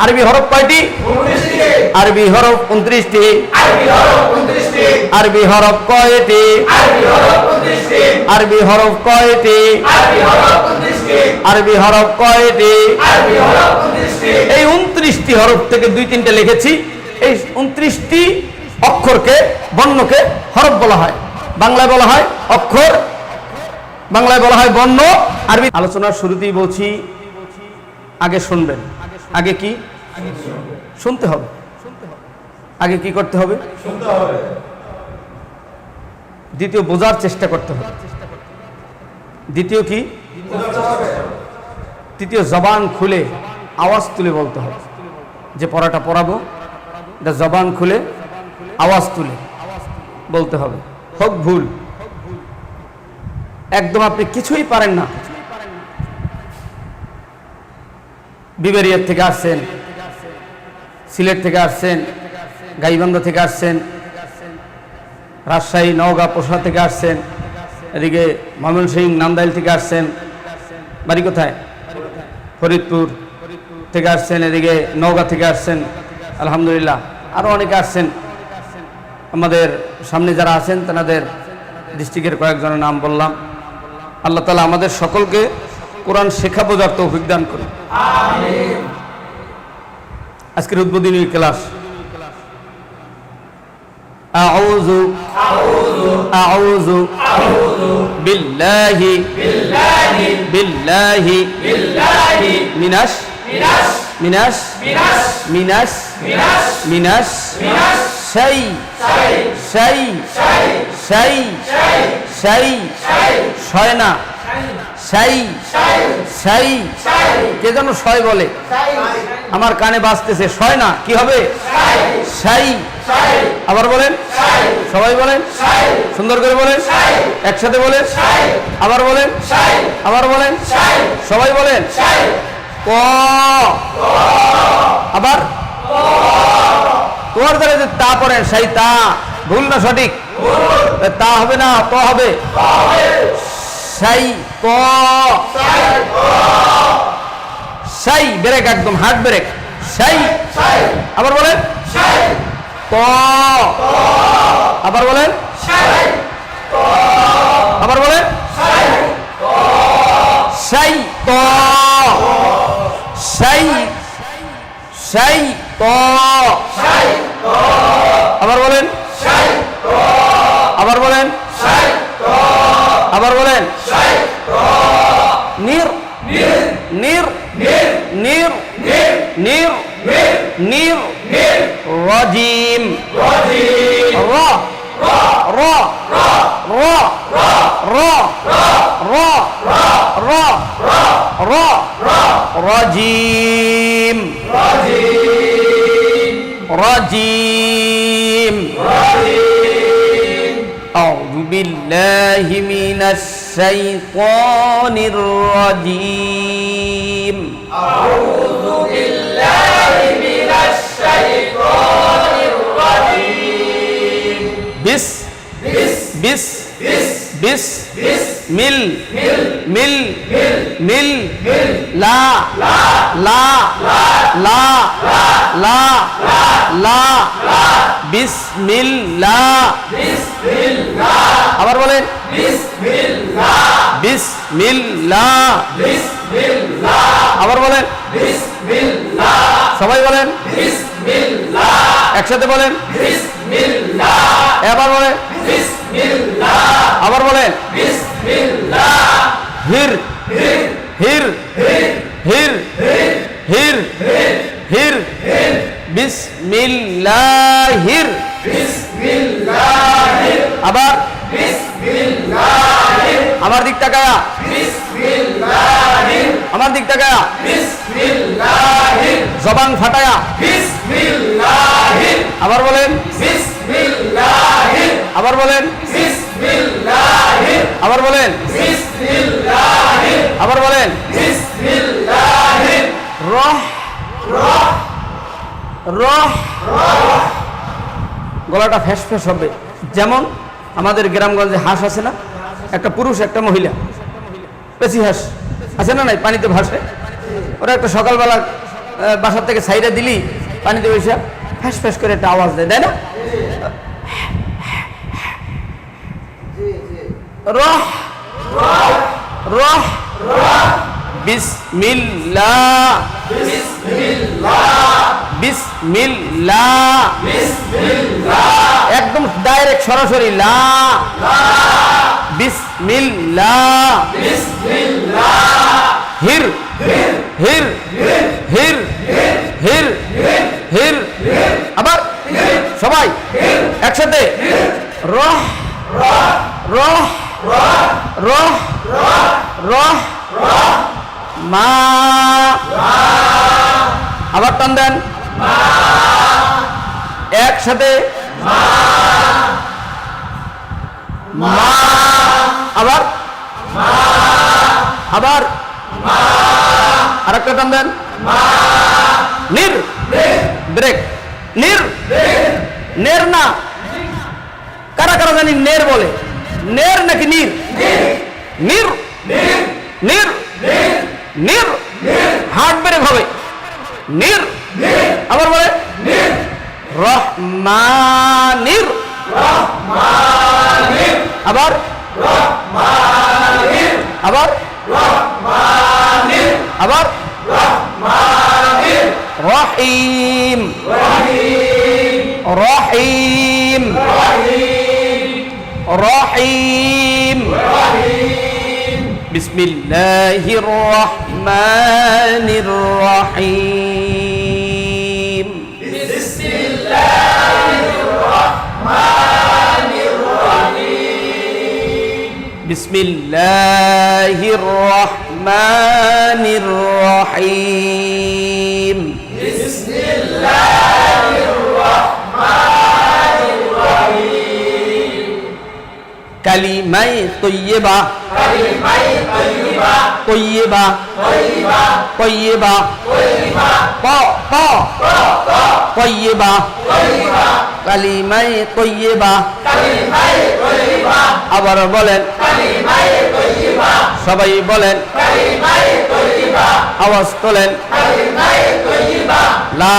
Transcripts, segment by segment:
আরবি হরফ কয়টি? আরবি হরফ উনত্রিশটি। আরবি হরফ কয়টি? আরবি হরফ কয়টি? আরবি হরফ কয়টি? এই উনত্রিশটি হরফ থেকে দুই তিনটে লিখেছি। এই উনত্রিশটি অক্ষরকে বর্ণকে হরফ বলা হয়। বাংলায় বলা হয় অক্ষর বাংলায় বলা হয় বর্ণ। আরবি আলোচনার শুরুতেই বলছি আগে শুনবেন। আগে কি? শুনতে হবে। আগে কি করতে হবে? দ্বিতীয় বোঝার চেষ্টা করতে হবে। দ্বিতীয় কি? তৃতীয় জবান খুলে আওয়াজ তুলে বলতে হবে। যে পড়াটা পড়াবো এটা জবান খুলে আওয়াজ তুলে বলতে হবে। হোক ভুল। একদম আপনি কিছুই পারেন না। বিবেরিয়ার থেকে আসছেন, সিলেট থেকে আসছেন, গাইবান্ধা থেকে আসছেন, রাজশাহী, নওগাঁ পোষা থেকে আসছেন, এদিকে ময়মনসিং নান্দাইল থেকে আসছেন। বাড়ি কোথায়? ফরিদপুর থেকে আসছেন, এদিকে নওগাঁ থেকে আসছেন, আলহামদুলিল্লাহ। আরও অনেকে আসছেন। আমাদের সামনে যারা আছেন তেনাদের ডিস্ট্রিক্টের কয়েকজনের নাম বললাম। আল্লাহ তালা আমাদের সকলকে কোরআন শেখা বোঝার তৌফিক দান করুন আজকের উদ্বোধনী ক্লাস أعوذ أعوذ بالله بالله মিনাস মিনাস মিনাস মিনাস সেই সেই সেই সেই ছয় না সেই। সেই। কে যেন ছয় বলে। আমার কানে বাজতেছে ছয় না, কি হবে? সাই। আবার বলেন। সবাই বলেন। সুন্দর করে বলেন। একসাথে বলেন। আবার বলেন। আবার বলেন। সবাই বলেন। ক। আবার। তোমার দ্বারা যে তা পড়েন, সেই তা। ভুল না সঠিক? তা হবে না, ত হবে। সাই। ক সাই, ব্রেক একদম, হার্ড ব্রেক। সাই। আবার বলেন। ক। আবার বলেন। আবার বলেন। সাই ক। সাই। সাই ক। আবার বলেন। আবার বলেন। আবার বলেন। نير. نير. نير. نير. نير. نير رجيم رجيم را. را. را. را. را. را. را. را را را رجيم رجيم رجيم رجيم أعوذ بالله من الشيطان الرجيم بس بس بس مل مل مل لا لا لا لا لا بسم الله আবার বলেন বিসমিল্লাহ। আবার বলেন। সবাই বলেন। একসাথে বলেন। এবার বলেন। আবার বলেন। হির। হির। হির। হির। হির। বিসমিল্লাহির। আবার। আমার দিক তাকায়া। আমার দিক তাকায়া। জবান ফাটায়া। আবার বলেন। আবার বলেন। আবার বলেন। আবার বলেন। রহ। রহ। গলাটা ফ্যাস ফ্যাস হবে। যেমন আমাদের গ্রামগঞ্জে হাঁস আছে না? একটা পুরুষ, একটা মহিলা। বেশি হাঁস। আছে না নাই? পানিতে ভাসে। ওরা একটা সকালবেলা বাসার থেকে সাইডে দিলি, পানিতে বসে ফ্যাস ফ্যাস করে একটা আওয়াজ দেয়, তাই না? রহ রহ বিসমিল্লাহ বিসমিল্লাহ। একদম ডাইরেক্ট সরাসরি লা। বিসমিল্লাহ। হির। হির। হির। হির। হির। আবার সবাই একসাথে। রহ। রহ। রহ। রহ। মা। আবার টান দেন। একসাথে মা আবার আবার আর একটা টান দেন। নির। ব্রেক। নির। নের না। কারা কারা জানি নের বলে? নের নাকি নির। নির। নির। নির। হার্ট ব্রেক হবে। নির। আবার বলে রহমানির। আবার আবার আবার রহিম। রহিম। রহিম। بسم الله الرحمن الرحيم بسم الله الرحمن الرحيم بسم الله الرحمن الرحيم بسم الله الرحمن الرحيم كلمة طيبة كلمة তৈয়বা প প। তৈয়বা কালিমাই তৈয়বা আবার বলেন। সবাই বলেন। আওয়াজ তোলেন। লা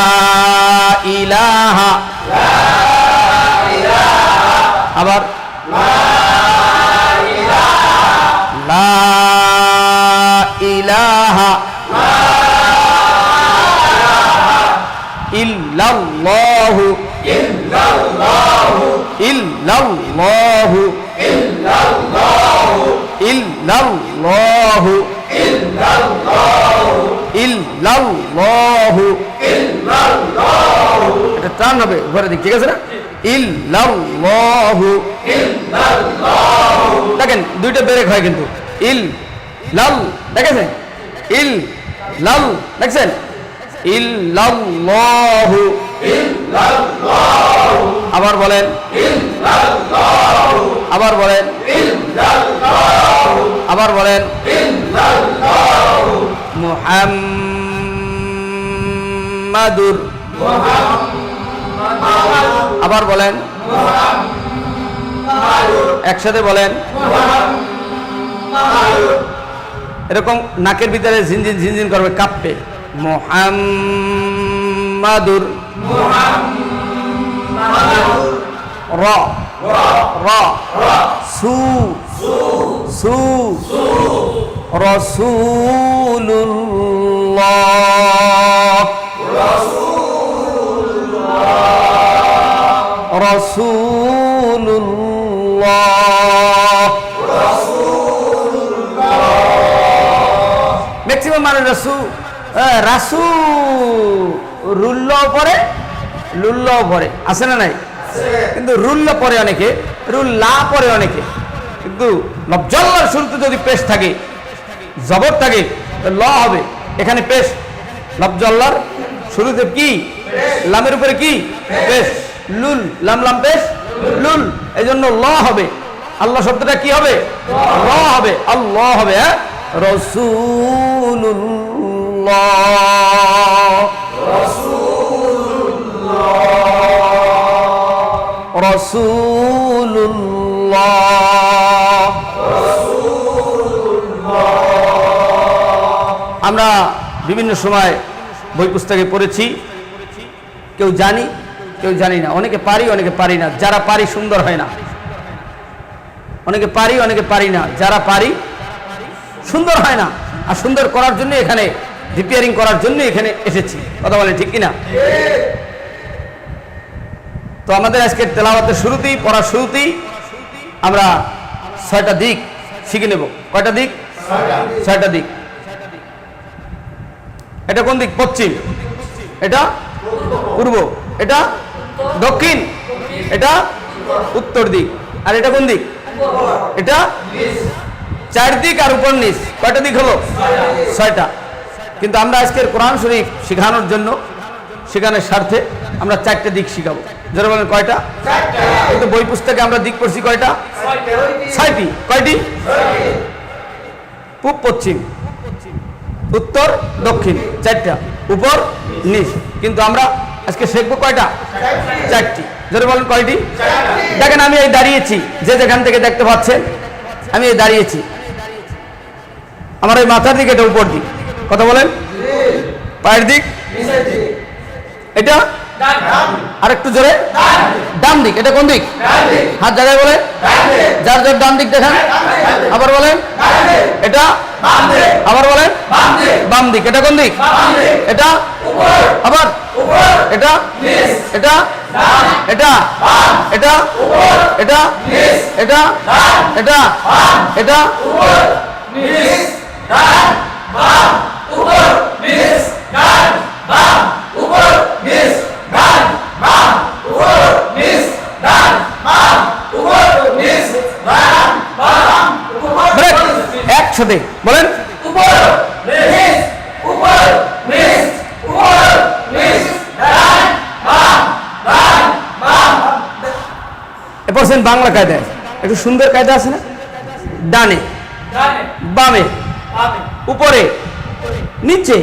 ইলাহা। আবার। লা ইলাহা ইল্লাল্লাহু ইল্লাল্লাহু ইল্লাল্লাহু ইল্লাল্লাহু এটা টান হবে ঘরে দিক ঠিক আছে না? ইল্লাল্লাহু দেখেন দুইটা ব্রেক হয় কিন্তু। ইল লাল, দেখেছেন? ইল, লাল, দেখছেন? ইল্লাল্লাহু আবার বলেন। আবার বলেন। আবার বলেন। মুহাম্মাদুর। আবার বলেন। একসাথে বলেন। এরকম নাকের ভিতরে ঝিনঝিন ঝিনঝিন করবে কাঁপবে। মোহাম্মাদুর র। র। সু। সু। ম্যাক্সিমাম মানে রাসু রাসু, রুল্ল পরে, লুল্ল পরে, আছে না নাই? কিন্তু রুল্ল পরে অনেকে, রুল্লা পরে অনেকে, কিন্তু নবজল্লার শুরুতে যদি পেশ থাকে, জবর থাকে ল হবে। এখানে পেশ লবজল্লার শুরুতে কি? লামের উপরে কি? পেশ, লুল, লাম লাম পেশ, লুল এই জন্য ল হবে। আল্লাহ শব্দটা কি হবে? ল হবে, আল্লাহ হবে হ্যাঁ? আমরা বিভিন্ন সময় বই পুস্তকে পড়েছি। কেউ জানি কেউ জানি না। অনেকে পারি অনেকে পারি না। যারা পারি সুন্দর হয় না। অনেকে পারি অনেকে পারি না। যারা পারি সুন্দর হয় না। আর সুন্দর করার জন্য এখানে রিপেয়ারিং করার জন্য এখানে এসেছি। কথা বলেন ঠিক কিনা? তো আমাদের আজকে তেলাওয়াতের শুরুতেই, পড়ার শুরুতেই আমরা ছয়টা দিক শিখে নেব। কয়টা দিক? ছয়টা দিক। এটা কোন দিক? পশ্চিম। এটা পূর্ব। এটা দক্ষিণ। এটা উত্তর দিক। আর এটা কোন দিক? এটা চার দিক আর উপর নিচ। কয়টা দিক হলো? ছয়টা। কিন্তু আমরা আজকের কোরআন শরীফ শেখানোর জন্য, শেখানোর স্বার্থে আমরা চারটে দিক শিখাবো। যারা বলেন, কয়টা? কিন্তু বই পুস্তকে আমরা দিক পড়ছি কয়টা? ছয়টি। কয়টি? পূব পশ্চিম, উত্তর দক্ষিণ, চারটা। উপর, নিচ। কিন্তু আমরা আজকে শিখব কয়টা? চারটি। যারা বলেন, কয়টি? দেখেন, আমি এই দাঁড়িয়েছি। যে যেখান থেকে দেখতে পাচ্ছেন, আমি এই দাঁড়িয়েছি। আমার এই মাথার দিক এটা উপর দিক। কথা বলেন? পায়ের দিক? এটা? আর একটু জোরে। ডান দিক। এটা কোন দিক? হাত জায়গায় বলে। যার যার ডান দিক দেখান। আবার বলেন এটা? আবার বলেন বাম দিক। এটা কোন দিক? এটা? আবার। এটা? এটা? এটা? এটা? এটা? এটা? এটা? এটা? বলেন বাংলা কায়দায়। একটু সুন্দর কায়দা আছে না? ডানে। বামে। উপরে নিচে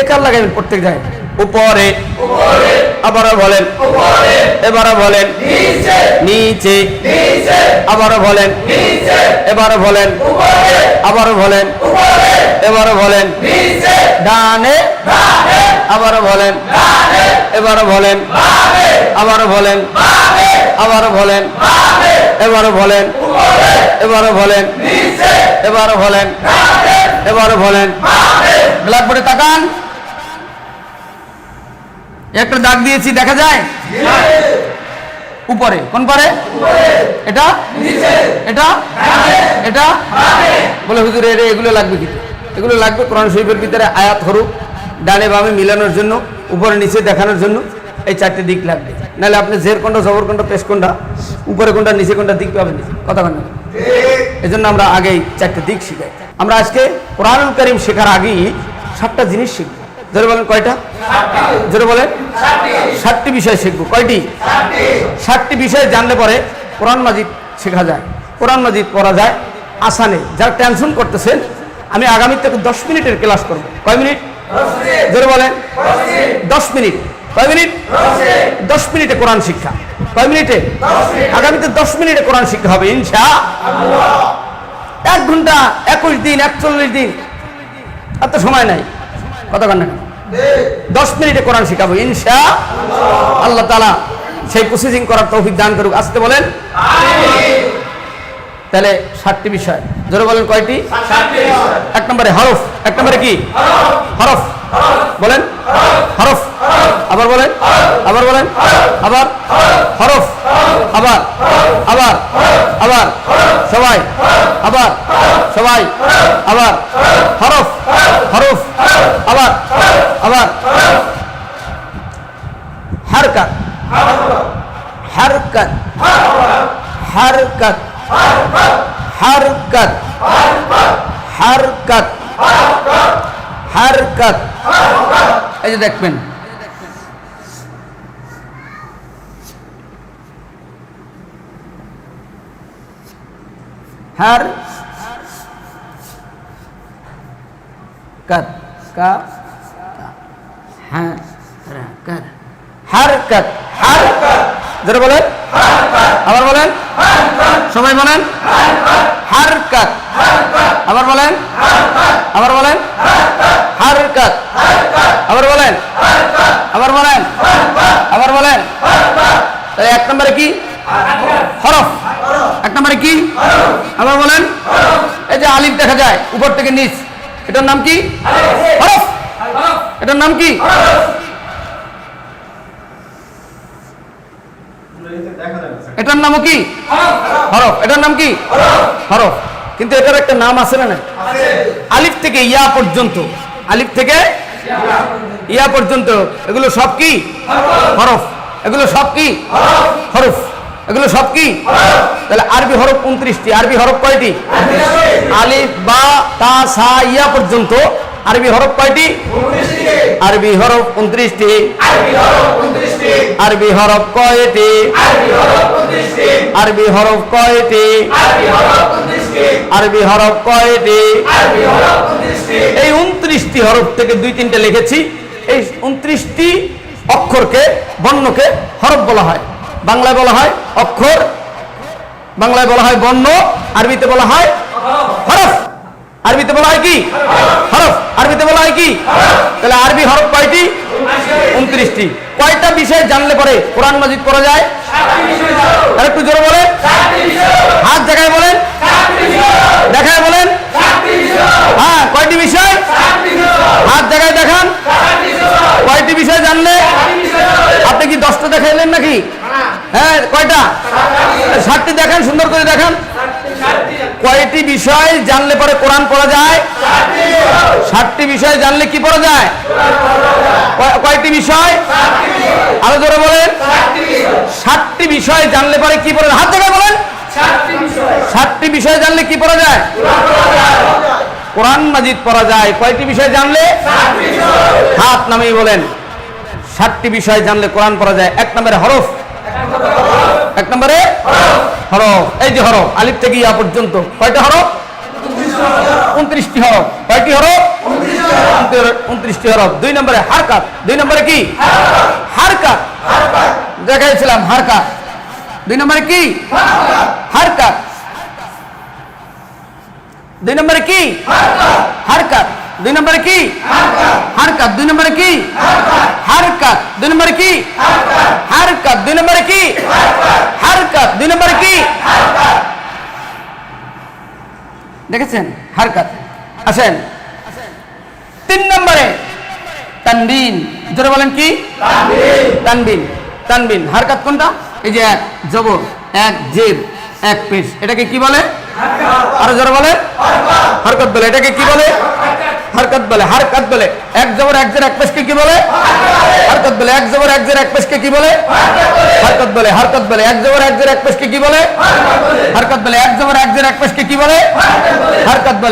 একার লাগাবেন প্রত্যেক জায়গায়? উপরে। আবারও বলেন। এবারও বলেন। নিচে। আবারও বলেন। এবারও বলেন। আবারও বলেন। এবারও বলেন। ডানে। আবারও বলেন। এবারও বলেন। আবারও বলেন। আবারও বলেন। এবারও বলেন। এবারও বলেন। এবারও বলেন। এবারও বলেন। ব্ল্যাকবোর্ডে তাকান। একটা দাগ দিয়েছি দেখা যায়? উপরে। কোন পারে? এটা? এটা? এটা? বলে হুজুর এর এগুলো লাগবে কি এগুলো লাগবে কোরআন শরীফের ভিতরে আয়াত হরুক ডানে বামে মিলানোর জন্য উপরে নিচে দেখানোর জন্য এই চারটে দিক লাগবে। নাহলে আপনি জের কোনটা জবর কোনটা পেশ কোনটা উপরে কোনটা নিচে কোনটা দিক পাবেন। কথা বলেন এই জন্য আমরা আগেই চারটে দিক শিখাই। আমরা আজকে কোরআনুল করিম শেখার আগেই সাতটা জিনিস শিখব। জোরে বলেন কয়টা? জোরে বলেন? ষাটটি বিষয় শিখব। কয়টি? ষাটটি বিষয় জানলে পরে কোরআন মাজিদ শেখা যায়। কোরআন মাজিদ পড়া যায় আসানে। যারা টেনশন করতেছেন, আমি আগামী থেকে দশ মিনিটের ক্লাস করব। কয় মিনিট? জোরে বলেন? দশ মিনিট। কয় মিনিট? দশ মিনিটে কোরআন শিক্ষা। কয় মিনিটে? আগামীতে দশ মিনিটে কোরআন শিক্ষা হবে, ইনশা এক ঘণ্টা, একুশ দিন, একচল্লিশ দিন। এত সময় নাই। কত ঘণ্টা দশ মিনিটে কোরআন শিখাবো, ইনশা আল্লাহ। তালা সেই প্রসেসিং করার তৌফিক দান করুক। আসতে বলেন? তাহলে ষাটটি বিষয়। জোরে বলেন কয়টি? এক নম্বরে হরফ। এক নম্বরে কি? হরফ। বলেন? হরফ। আবার বলেন আবার বলেন, আবার, হরফ, আবার আবার আবার, সবাই আবার সবাই, আবার, হরফ হরফ, আবার আবার। হারকাত হারকাত হারকাত হারকাত হারকাত হারকাত। এই যে দেখবেন হার কাত কা হ্যাঁ বলেন। আবার বলেন। সবাই বলেন। হারকাত আবার বলেন। আবার বলেন। হারকাত আবার বলেন। আবার বলেন। আবার বলেন। এক নম্বরে কি? হরফ। এক নম্বরে কি? আবার বলেন, এই যে আলিফ দেখা যায়, উপর থেকে নিচ। এটার নাম কি? হরফ। এটার নাম কি? এটার নামও কি? হরফ। এটার নাম কি? হরফ। কিন্তু এটার একটা নাম আছে না না আলিফ থেকে ইয়া পর্যন্ত। আলিফ থেকে ইয়া পর্যন্ত। এগুলো সব কি? হরফ। এগুলো সব কি? হরফ। এগুলো সব কি? তাহলে আরবি হরফ উনত্রিশটি, আরবি হরফ কয়টি? আলিফ, বা, তা, সা, ইয়া পর্যন্ত আরবি হরফ কয়টি? আরবি হরফ উনত্রিশটি। আরবি হরফ কয়টি? আরবি হরফ কয়টি? আরবি হরফ কয়টি? এই উনত্রিশটি হরফ থেকে দুই তিনটে লিখেছি। এই উনত্রিশটি অক্ষরকে, বর্ণকে হরফ বলা হয়। বাংলায় বলা হয় অক্ষর, বাংলায় বলা হয় বর্ণ, আরবিতে বলা হয় হরফ। আরবিতে বলা হয় কি? হরফ। আরবিতে বলা হয় কি? তাহলে আরবি হরফ কয়টি? উনত্রিশটি। কয়টা বিষয় জানলে পরে কোরআন মাজিদ পড়া যায়? আর একটু জোরে বলেন। হাত জায়গায় বলেন। দেখায় বলেন। হ্যাঁ কয়টি বিষয়? হাত জায়গায় দেখান কয়টি বিষয় জানলে আপনি কি দশটা দেখাইলেন নাকি হ্যাঁ কয়টা? ষাটটি দেখান, সুন্দর করে দেখান। কয়টি বিষয় জানলে পরে কোরআন পড়া যায়? ষাটটি বিষয় জানলে কি পড়া যায়? কয়টি বিষয়? আরও জোরে বলেন। ষাটটি বিষয় জানলে পরে কি পড়া হাত জায়গায় বলেন। ষাটটি বিষয় জানলে কি পড়া যায়? কোরআন মাজিদ পড়া যায়। কয়টি বিষয় জানলে? হাত নামিয়ে বলেন। ষাটটি বিষয় জানলে কোরআন পড়া যায়। এক নম্বরে হরফ। এক নম্বরে? হরফ। এই যে হরফ, আলিফ থেকে ইয়া পর্যন্ত। কয়টা হরফ? উনত্রিশটি হরফ। কয়টি হরফ? উনত্রিশটি হরফ। দুই নম্বরে হারকাত। দুই নম্বরে কি? হারকাত। দেখাইছিলাম হারকাত। দুই নম্বরে কি? হারকাত। দুই নম্বরে কি? হারকাত। দুই নম্বরে কি? হারকাত। দুই নম্বরে কি? হারকাত। দুই নম্বরে কি? হারকাত। দুই নম্বরে কি? হারকাত। দুই নম্বরে কি? দেখেছেন? হারকাত। আসেন। তিন নম্বরে তানবিন। জোরে বলেন কি? তানবিন। তানবিন। হারকাত কোনটা? এই যে এক, জবর, এক, জের, এক পেশ। এটাকে কি বলে? আরও জোরে বলে হরকত বলে। এটাকে কি বলে? হরকত বলে হরকত বলে। এক জবর, এক জের, এক পেশকে কি বলে? হারকাত বলে, এক জবর, এক জের, এক পেশকে কি বলে? হারকাত বলে, হরকত বলে, এক জবর, এক জের, এক পেশকে কি বলে? হারকাত বলে, এক জবর, এক জের, এক পেশকে কি বলে? হারকাত বলে